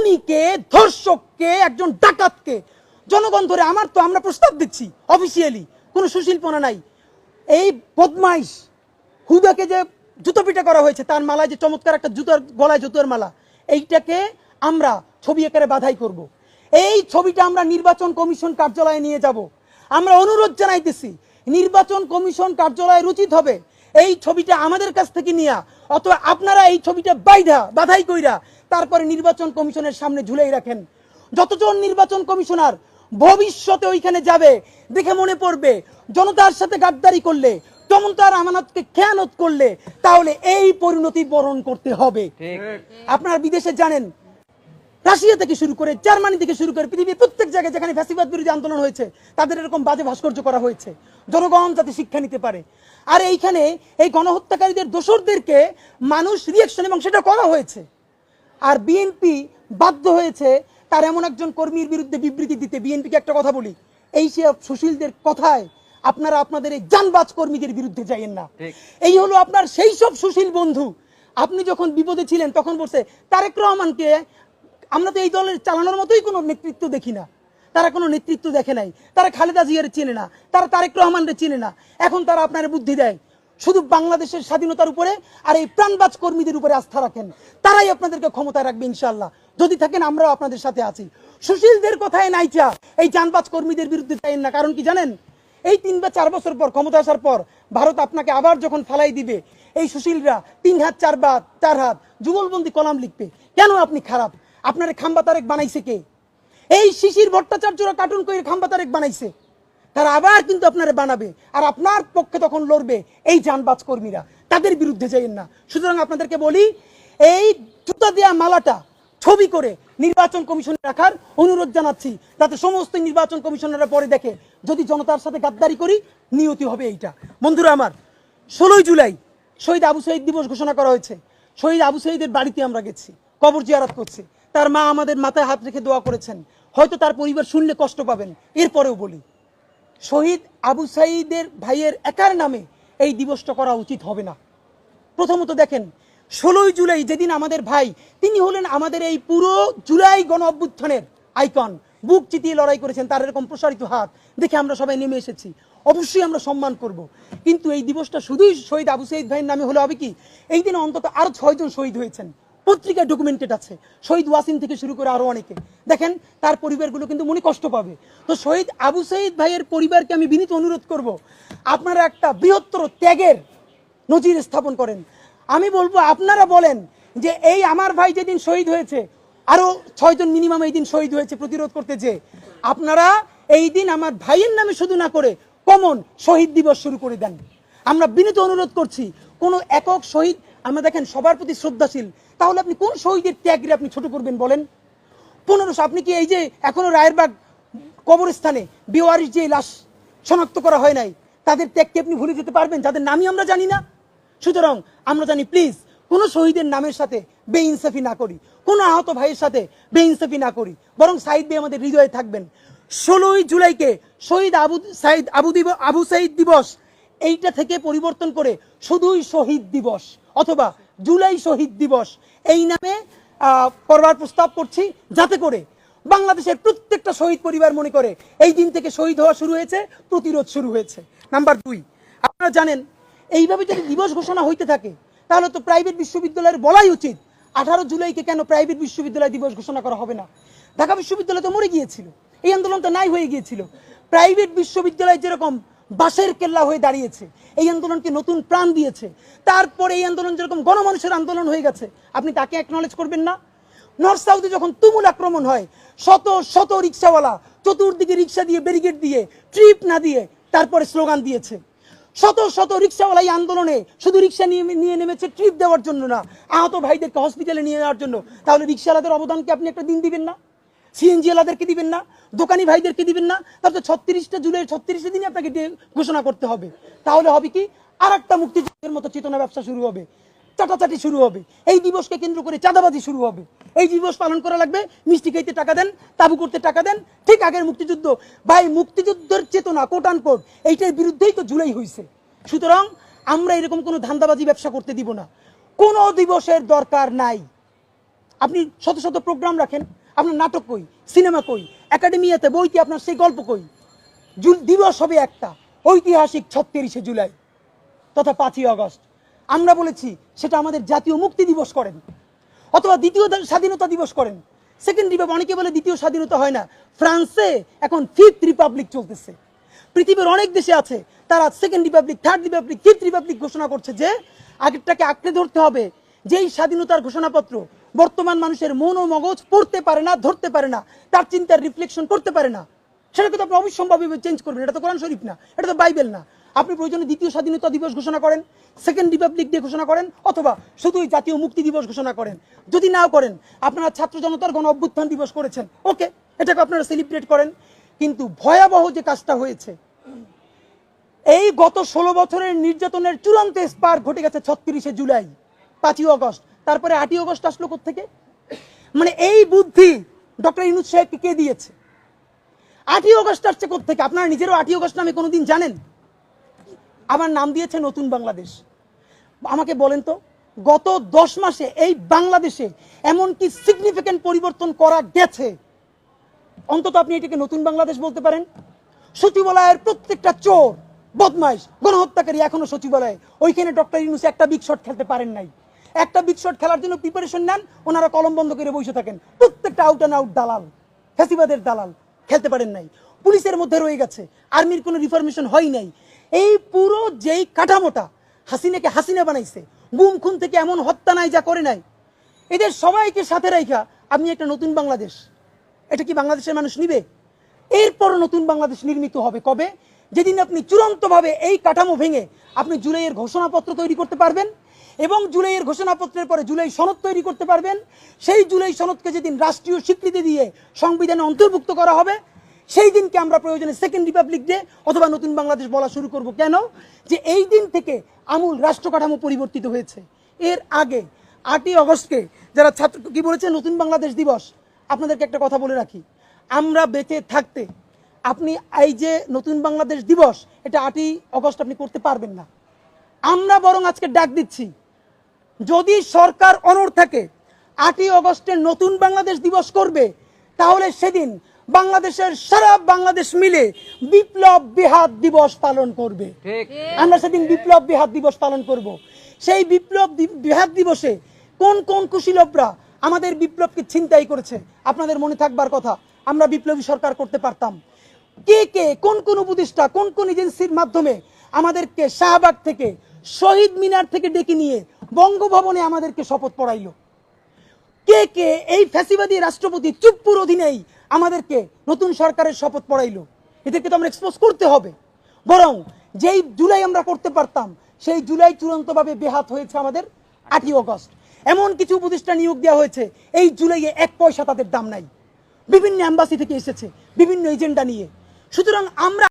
খুনিকে, ধর্ষককে, একজন ডাকাতকে। জনগণ ধরে আমার তো আমরা প্রস্তাব দিচ্ছি অফিসিয়ালি কোনো সুশীলপনা নাই। এই বদমাইশ, হুদাকে যে জুতো পিটা করা হয়েছে, তার মালায় যে চমৎকার একটা জুতোর, গলায় জুতোর মালা, এইটাকে আমরা ছবি আকারে বাধাই করব। এই ছবিটা আমরা নির্বাচন কমিশন কার্যালয়ে নিয়ে যাব। আমরা অনুরোধ জানাইতেছি, নির্বাচন কমিশন কার্যালয়ে উচিত হবে। এই ছবিটা আমাদের কাছ থেকে নিয়া অথবা আপনারা এই ছবিটা বাইধা বাধাই কইরা তারপরে নির্বাচন কমিশনের সামনে ঝুলেই রাখেন। যতজন নির্বাচন কমিশনার ভবিষ্যতে ওইখানে যাবে দেখে মনে পড়বে জনতার সাথে গাদ্দারি করলে জনতার আমানতকে খেয়ানত করলে তাহলে এই পরিণতি বরণ করতে হবে। আপনারা বিদেশে জানেন রাশিয়া থেকে শুরু করে জার্মানি থেকে শুরু করে পৃথিবীর প্রত্যেক জায়গায় যেখানে ফ্যাসিবাদ বিরোধী আন্দোলন হয়েছে তাদের এরকম বাজে ভাস্কর্য করা হয়েছে। জনগণ যাতে শিক্ষা নিতে পারে। আর এইখানে এই গণহত্যাকারীদের দোসরদেরকে মানুষ রিয়েকশন এবং সেটা করা হয়েছে। আর বিএনপি বাধ্য হয়েছে তার এমন একজন কর্মীর বিরুদ্ধে বিবৃতি দিতে। বিএনপিকে একটা কথা বলি এই সে সুশীলদের কথায় আপনারা আপনাদের এই জানবাজ কর্মীদের বিরুদ্ধে যাইয়েন না। এই হলো আপনার সেই সব সুশীল বন্ধু। আপনি যখন বিপদে ছিলেন তখন বলছে তারেক রহমানকে আমরা তো এই দলের চালানোর মতোই কোনো নেতৃত্ব দেখি না। তারা কোনো নেতৃত্ব দেখে নাই। তারা খালেদা জিয়ার চেনে না। তারা তারেক রহমানরে চেনে না। এখন তারা আপনার বুদ্ধি দেয়। শুধু বাংলাদেশের স্বাধীনতার উপরে আর এই প্রাণবাজ কর্মীদের উপরে আস্থা রাখেন। তারাই আপনাদেরকে ক্ষমতায় রাখবে ইনশাল্লাহ যদি থাকেন আমরাও আপনাদের সাথে আছি। সুশীলদের কথায় নাইচা। এই জানবাজ কর্মীদের বিরুদ্ধে চাইেন না। কারণ কি জানেন? এই তিন বা চার বছর পর, ক্ষমতা আসার পর ভারত আপনাকে আবার যখন ফালাই দিবে, এই সুশীলরা তিন হাত, চার বাত চার হাত যুগলবন্দি কলাম লিখবে। কেন আপনি খারাপ? আপনার খাম্বা তারেক বানাইছে কে? এই শিশির ভট্টাচার্যরা কার্টুন করে খাম্বা তারেক বানাইছে। তারা আবার কিন্তু আপনারা বানাবে। আর আপনার পক্ষে তখন লড়বে এই যানবাজ কর্মীরা। তাদের বিরুদ্ধে যাইয়েন না। সুতরাং আপনাদেরকে বলি, এই জুতা দেওয়া মালাটা ছবি করে নির্বাচন কমিশনে রাখার অনুরোধ জানাচ্ছি। তাতে সমস্ত নির্বাচন কমিশনাররা পরে দেখে, যদি জনতার সাথে গাদ্দারি করি, নিয়তি হবে এইটা। বন্ধুরা আমার, ষোলোই জুলাই শহীদ আবু শহীদ দিবস ঘোষণা করা হয়েছে। শহীদ আবু শহীদের বাড়িতে আমরা গেছি, কবর জিয়ারত করছি। তার মা আমাদের মাথায় হাত রেখে দোয়া করেছেন। হয়তো তার পরিবার শুনলে কষ্ট পাবেন। এরপরেও বলি, শহীদ আবু সাইদের ভাইয়ের একার নামে এই দিবসটা করা উচিত হবে না। প্রথমত দেখেন, ষোলোই জুলাই যেদিন আমাদের ভাই, তিনি হলেন আমাদের এই পুরো জুলাই গণ অভ্যুত্থানের আইকন। বুক চিতিয়ে লড়াই করেছেন, তার এরকম প্রসারিত হাত দেখে আমরা সবাই নেমে এসেছি। অবশ্যই আমরা সম্মান করব। কিন্তু এই দিবসটা শুধুই শহীদ আবু সাইদ ভাইয়ের নামে হলে হবে কি? এই দিনে অন্তত আরও ছয়জন শহীদ হয়েছেন। পত্রিকায় ডকুমেন্টেড আছে। শহীদ ওয়াসিম থেকে শুরু করে আরও অনেকে। দেখেন, তার পরিবারগুলো কিন্তু মনে কষ্ট পাবে। তো শহীদ আবু সাইদ ভাইয়ের পরিবারকে আমি বিনীত অনুরোধ করব, আপনারা একটা বৃহত্তর ত্যাগের নজির স্থাপন করেন। আমি বলব, আপনারা বলেন যে এই আমার ভাই যেদিন শহীদ হয়েছে, আরও ছয়জন মিনিমাম এই দিন শহীদ হয়েছে প্রতিরোধ করতে যে, আপনারা এই দিন আমার ভাইয়ের নামে শুধু না করে কমন শহীদ দিবস শুরু করে দেন। আমরা বিনীত অনুরোধ করছি, কোনো একক শহীদ, আমরা দেখেন সবার প্রতি শ্রদ্ধাশীল। তাহলে আপনি কোন শহীদের ত্যাগরে আপনি ছোট করবেন বলেন? পনেরোশো, আপনি কি এই যে এখনও রায়েরবাগ কবরস্থানে বেওয়ারির যে লাশ শনাক্ত করা হয় নাই, তাদের ত্যাগকে আপনি ভুলে যেতে পারবেন? যাদের নামই আমরা জানি না। সুতরাং আমরা জানি প্লিজ কোনো শহীদের নামের সাথে বেইনসাফি না করি। কোনো আহত ভাইয়ের সাথে বেইনসাফি না করি। বরং সাইদ ভাই আমাদের হৃদয়ে থাকবেন। ষোলোই জুলাইকে শহীদ আবু, সাইদ আবু দিব, আবু সাইদ দিবস, এইটা থেকে পরিবর্তন করে শুধুই শহীদ দিবস। অথবা জুলাই শহীদ দিবস। এই নামে করবার প্রস্তাব করছি যাতে করে বাংলাদেশের প্রত্যেকটা শহীদ পরিবার মনে করে, এই দিন থেকে শহীদ হওয়া শুরু হয়েছে, প্রতিরোধ শুরু হয়েছে। নাম্বার দুই, আপনারা জানেন, এইভাবে যদি দিবস ঘোষণা হইতে থাকে, তাহলে তো প্রাইভেট বিশ্ববিদ্যালয়ের বলাই উচিত। আঠারো জুলাইকে কেন প্রাইভেট বিশ্ববিদ্যালয় দিবস ঘোষণা করা হবে না? ঢাকা বিশ্ববিদ্যালয় তো মরে গিয়েছিল। এই আন্দোলনটা নাই হয়ে গিয়েছিল। প্রাইভেট বিশ্ববিদ্যালয় যেরকম বাসের কেল্লা হয়ে দাঁড়িয়েছে। এই আন্দোলনকে নতুন প্রাণ দিয়েছে। তারপরে এই আন্দোলন যেরকম গণমানুষের আন্দোলন হয়ে গেছে, আপনি তাকে অ্যাকনলেজ করবেন না? নর্থ সাউথে যখন তুমুল আক্রমণ হয়, শত শত রিক্সাওয়ালা চতুর্দিকে রিক্সা দিয়ে ব্যারিকেড দিয়ে ট্রিপ না দিয়ে তারপরে স্লোগান দিয়েছে। শত শত রিক্সাওয়ালা এই আন্দোলনে শুধু রিক্সা নিয়ে নিয়ে নেমেছে ট্রিপ দেওয়ার জন্য না, আহত ভাইদেরকে হসপিটালে নিয়ে যাওয়ার জন্য। তাহলে রিক্সাওয়ালাদের অবদানকে আপনি একটা দিন দিবেন না? সিএনজি ওয়ালাদেরকে দিবেন না, দোকানি ভাইদেরকে দিবেন না, তাহলে তো ছত্রিশটা জুলাই ছত্রিশটা দিনই আপনাকে ঘোষণা করতে হবে। তাহলে হবে কি আর একটা মুক্তিযুদ্ধের মতো চেতনা ব্যবসা শুরু হবে, চাটাচাটি শুরু হবে, এই দিবসকে কেন্দ্র করে চাঁদাবাজি শুরু হবে। এই দিবস পালন করা লাগবে, মিষ্টি খাইতে টাকা দেন, তাবু করতে টাকা দেন, ঠিক আগের মুক্তিযুদ্ধ। ভাই, মুক্তিযুদ্ধের চেতনা কোট কোট এইটার বিরুদ্ধেই তো জুলাই হয়েছে সুতরাং আমরা এরকম কোনো ধান্দাবাজি ব্যবসা করতে দিব না। কোনো দিবসের দরকার নাই। আপনি শত শত প্রোগ্রাম রাখেন আপনার নাটক কই? সিনেমা কই? একাডেমিয়াতে বইতে আপনার সেই গল্প কই? দিবস হবে একটা। ঐতিহাসিক ছত্রিশে জুলাই তথা পাঁচই আগস্ট। আমরা বলেছি সেটা আমাদের জাতীয় মুক্তি দিবস করেন। অথবা দ্বিতীয় স্বাধীনতা দিবস করেন। সেকেন্ড রিপাবলিক অনেকে বলে দ্বিতীয় স্বাধীনতা হয় না। ফ্রান্সে এখন ফিফথ রিপাবলিক চলতেছে। পৃথিবীর অনেক দেশে আছে, তারা second republic third republic fifth republic ঘোষণা করছে যে আগেরটাকে আঁকড়ে ধরতে হবে। যেই স্বাধীনতার ঘোষণাপত্র বর্তমান মানুষের মন ও মগজ পড়তে পারে না, ধরতে পারে না, তার চিন্তার রিফ্লেকশন করতে পারে না, সেটাকে তো আপনি অবিসম্ভাবী চেঞ্জ করবেন। এটা তো কোরআন শরীফ না, এটা তো বাইবেল না। আপনি প্রয়োজনে দ্বিতীয় স্বাধীনতা দিবস ঘোষণা করেন সেকেন্ড রিপাবলিক ডে ঘোষণা করেন, অথবা শুধুই জাতীয় মুক্তি দিবস ঘোষণা করেন। যদি নাও করেন, আপনারা ছাত্র জনতার গণ অভ্যুত্থান দিবস করেছেন। ওকে, এটাকে আপনারা সেলিব্রেট করেন। কিন্তু ভয়াবহ যে কাজটা হয়েছে, এই গত ষোলো বছরের নির্যাতনের চূড়ান্ত স্পার ঘটে গেছে ছত্রিশে জুলাই। পাঁচই অগস্ট। তারপরে আটই অগস্ট আসলো থেকে মানে এই বুদ্ধি ডক্টর ইনুজ সাহেবকে কে দিয়েছে? আটই অগস্ট আসছে থেকে আপনারা নিজেরও আটই অগস্ট নামে কোনোদিন জানেন? আমার নাম দিয়েছে নতুন বাংলাদেশ। আমাকে বলেন তো, গত দশ মাসে এই বাংলাদেশে এমন কি সিগনিফিক্যান্ট পরিবর্তন করা গেছে। অন্তত আপনি এটাকে নতুন বাংলাদেশ বলতে পারেন। সচিবালয়ের প্রত্যেকটা চোর, বদমাইশ, গণহত্যাকারী এখনও সচিবালয়ে। ওইখানে ডক্টর ইউনুস একটা বিগ শট খেলতে পারেন নাই। একটা বিগ শট খেলার জন্য প্রিপারেশন নেন, ওনারা কলম বন্ধ করে বসে থাকেন। প্রত্যেকটা আউট অ্যান্ড আউট দালাল ফ্যাসিবাদের দালাল, খেলতে পারেন নাই। পুলিশের মধ্যে রয়ে গেছে, আর্মির কোনো রিফরমেশন হয় নাই। এই পুরো যেই কাঠামোটা হাসিনাকে হাসিনা বানাইছে, গুম খুন থেকে এমন হত্যা নাই যা করে নাই। এদের সবাইকে সাথে রাইখা আপনি একটা নতুন বাংলাদেশ। এটা কি বাংলাদেশের মানুষ নিবে? এরপর নতুন বাংলাদেশ নির্মিত হবে কবে? যেদিন আপনি চূড়ান্তভাবে এই কাঠামো ভেঙে আপনি জুলাইয়ের ঘোষণাপত্র তৈরি করতে পারবেন এবং জুলাইয়ের ঘোষণাপত্রের পরে জুলাই সনদ তৈরি করতে পারবেন। সেই জুলাই সনদকে যেদিন রাষ্ট্রীয় স্বীকৃতি দিয়ে সংবিধানে অন্তর্ভুক্ত করা হবে, সেই দিনকে আমরা প্রয়োজনে সেকেন্ড রিপাবলিক ডে অথবা নতুন বাংলাদেশ বলা শুরু করব। কেন? যে এই দিন থেকে আমূল রাষ্ট্র কাঠামো পরিবর্তিত হয়েছে। এর আগে আটই অগস্টকে যারা ছাত্র, কি বলেছে? নতুন বাংলাদেশ দিবস। আপনাদেরকে একটা কথা বলে রাখি। আমরা বেঁচে থাকতে আপনি এই যে নতুন বাংলাদেশ দিবস, এটা আটই অগস্ট আপনি করতে পারবেন না। আমরা বরং আজকে ডাক দিচ্ছি। যদি সরকার অনড় থাকে আটই অগস্টে নতুন বাংলাদেশ দিবস করবে তাহলে সেদিন বাংলাদেশের সারা বাংলাদেশ মিলে বিপ্লব বিহাত দিবস পালন করবে। আমরা সেদিন বিপ্লব বিহাত দিবস পালন করব। সেই বিপ্লব বিহাত দিবসে কোন কোন কুশীলবরা আমাদের বিপ্লবকে ছিনতাই করেছে? আপনাদের মনে থাকবার কথা আমরা বিপ্লবী সরকার করতে পারতাম। কে কে কোন কোন উপদেষ্টা কোন কোন এজেন্সির মাধ্যমে আমাদেরকে শাহবাগ থেকে শহীদ মিনার থেকে ডেকে নিয়ে বঙ্গভবনে আমাদেরকে শপথ পড়াইলো। কে কে এই ফ্যাসিবাদী রাষ্ট্রপতি চুপ্পুর অধীনেই আমাদেরকে নতুন সরকারের শপথ পড়াইলো, এদেরকে তো আমরা এক্সপোজ করতে হবে। বরং যেই জুলাই আমরা করতে পারতাম, সেই জুলাই চূড়ান্তভাবে বেহাত হয়েছে আমাদের আটই অগস্ট। এমন কিছু উপদেষ্টা নিয়োগ দেওয়া হয়েছে, এই জুলাইয়ে এক পয়সা তাদের দাম নাই। বিভিন্ন অ্যাম্বাসি থেকে এসেছে, বিভিন্ন এজেন্ডা নিয়ে। সুতরাং আমরা